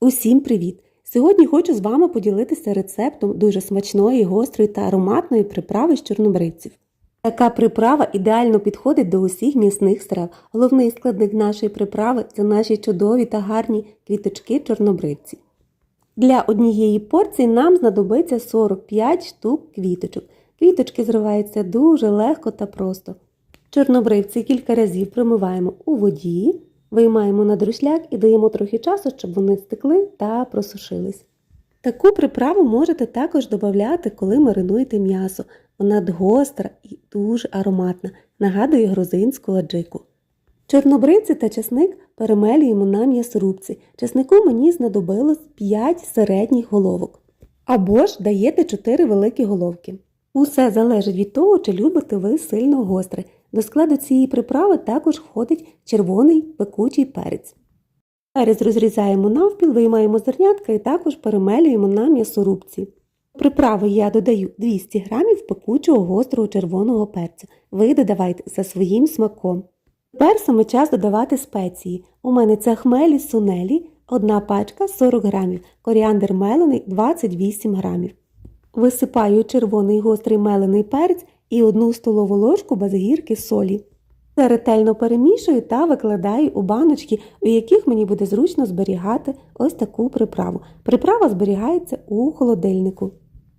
Усім привіт! Сьогодні хочу з вами поділитися рецептом дуже смачної, гострої та ароматної приправи з чорнобривців. Така приправа ідеально підходить до усіх м'ясних страв. Головний складник нашої приправи це наші чудові та гарні квіточки чорнобривці. Для однієї порції нам знадобиться 45 штук квіточок. Квіточки зриваються дуже легко та просто. Чорнобривці кілька разів промиваємо у воді, виймаємо на друшляк і даємо трохи часу, щоб вони стекли та просушились. Таку приправу можете також додати, коли маринуєте м'ясо. Вона гостра і дуже ароматна, нагадує грузинську аджику. Чорнобривці та чесник перемелюємо на м'ясорубці. Чеснику мені знадобилось 5 середніх головок. Або ж даєте 4 великі головки. Усе залежить від того, чи любите ви сильно гостре. До складу цієї приправи також входить червоний пекучий перець. Перець розрізаємо навпіл, виймаємо зернятка і також перемелюємо на м'ясорубці. Приправи я додаю 200 г пекучого гострого червоного перцю. Ви додавайте за своїм смаком. Тепер саме час додавати спеції. У мене це хмелі сунелі, одна пачка 40 г, коріандр мелений 28 г. Висипаю червоний гострий мелений перець і одну столову ложку без гірки солі. Це ретельно перемішую та викладаю у баночки, у яких мені буде зручно зберігати ось таку приправу. Приправа зберігається у холодильнику.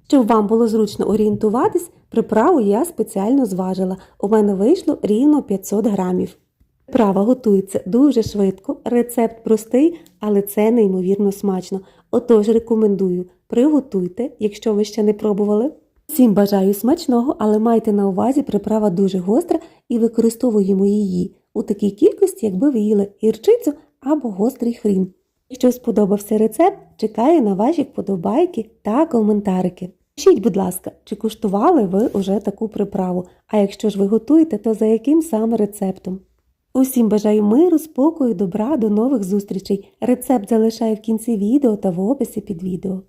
Щоб вам було зручно орієнтуватись, приправу я спеціально зважила. У мене вийшло рівно 500 грамів. Приправа готується дуже швидко, рецепт простий, але це неймовірно смачно. Отож рекомендую, приготуйте, якщо ви ще не пробували. Всім бажаю смачного, але майте на увазі, приправа дуже гостра і використовуємо її у такій кількості, якби ви їли гірчицю або гострий хрін. Якщо сподобався рецепт, чекаю на ваші вподобайки та коментарики. Пишіть, будь ласка, чи куштували ви уже таку приправу, а якщо ж ви готуєте, то за яким саме рецептом. Усім бажаю миру, спокою, добра, до нових зустрічей. Рецепт залишаю в кінці відео та в описі під відео.